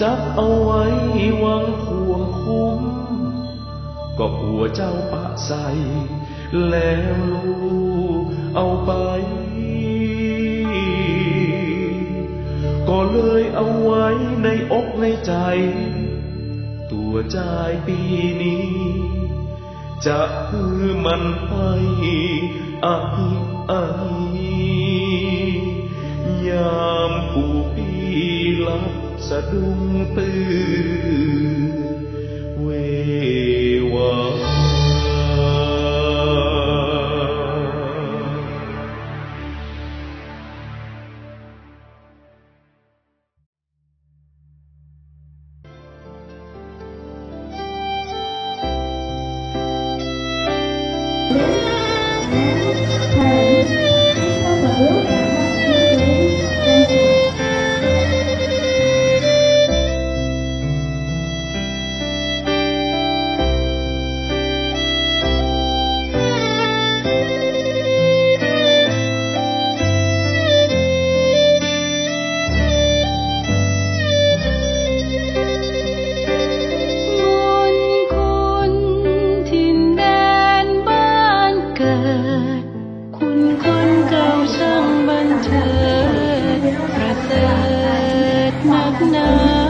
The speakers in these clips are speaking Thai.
จับเอาไว้วางห่วงคุ้ม ก็กลัวเจ้าปะใส แล้วลูกเอาไป ก็เลยเอาไว้ในอกในใจ ตัวใจายปีนี้ จะคือมันไปอาฮิอาฮิยามกูปีหลับ สะดุ้งตื่นเววาม know.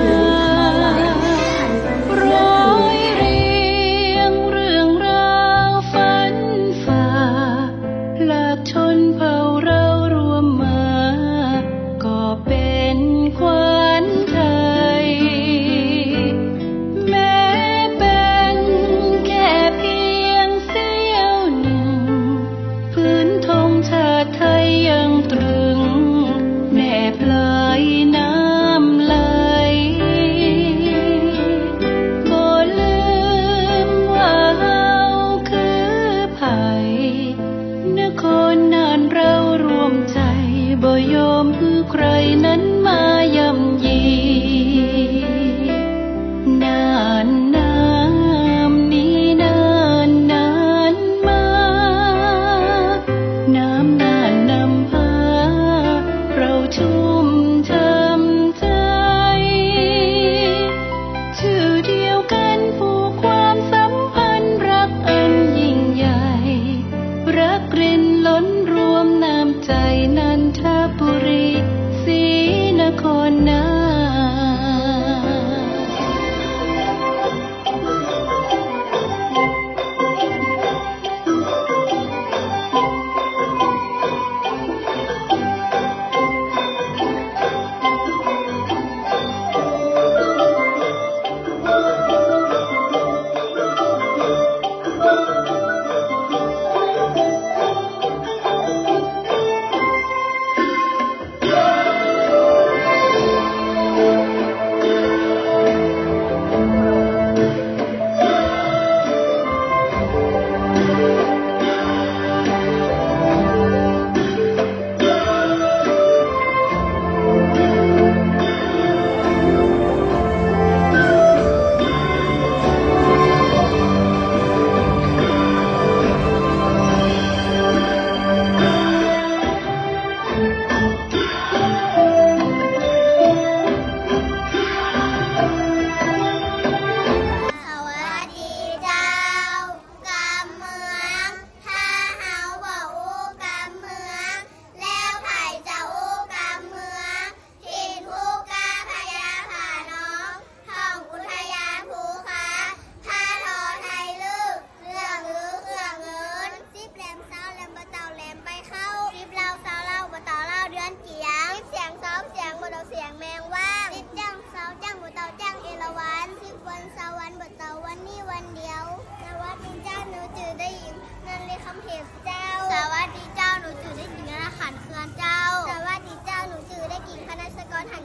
ำเห็บเจ้า สวัสดีเจ้าหนูจือได้กินธนาขันเคลื่อนเจ้า สวัสดีเจ้าหนูจือได้กินคณะสกนหัน